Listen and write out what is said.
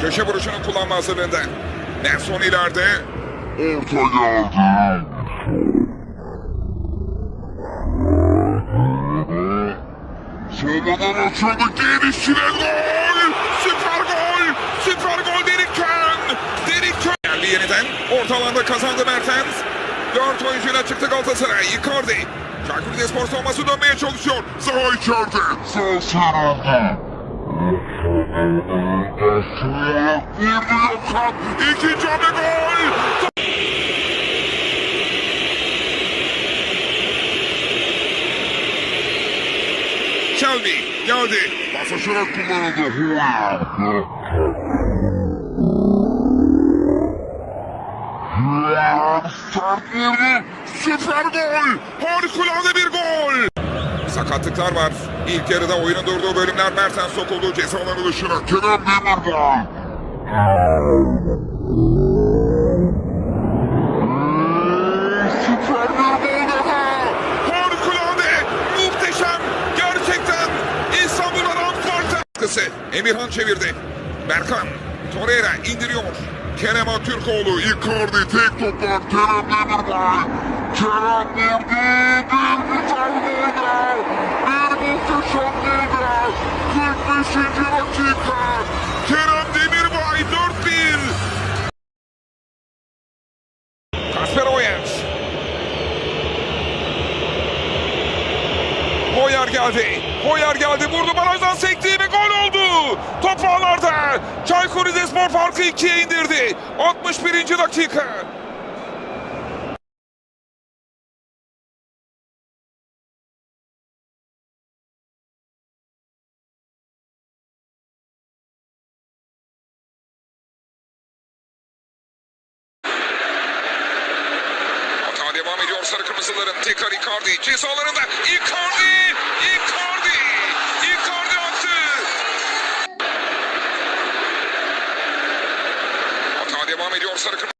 Köşe vuruşunu kullanma hazırlığında. Nelson ileride. Orta geldi. Solmadan açıldı. Gelişine gol! Süper gol! Süper gol! Derek Kön! Geldi yeniden. Orta alanda kazandı Mertens. Dört oyuncuyla çıktı Galatasaray. Icardi. Çaykur Rizespor savunması dönmeye çalışıyor. Sağ içeride. Sağ sıyrıldı. Vurdu Gökhan. İkinci hamle gol! Shelby geldi. Pasajına kullanıldı. Sert. Süper gol! Harikulade bir gol! Sakatlıklar var. İlk yarıda oyunun durduğu bölümler Mertens sokuldu ceza alanı dışına. Kerem Demirbay. Süper bir gol daha. Harikulade! Muhteşem! Gerçekten İstanbul'a ramparta! Emirhan çevirdi. Berkan Torreira indiriyor. Kerem Aktürkoğlu, Icardi tek toplar Kerem Demirbay. Kerem vurdu, bir güzel gol daha. Bir muhteşem gol daha. 45. dakika. Kerem Demirbay 4-1. Kasper Oyers. Hoyer geldi. Hoyer geldi. Vurdu barajdan sekti ve gol oldu. Top ağlarda. Çaykur Rizespor farkı ikiye indirdi. 61. dakika. Sarı kırmızıların. Tekrar Icardi. Cezalarında Icardi. Icardi. Icardi attı. Hata devam ediyor sarı kırmızı.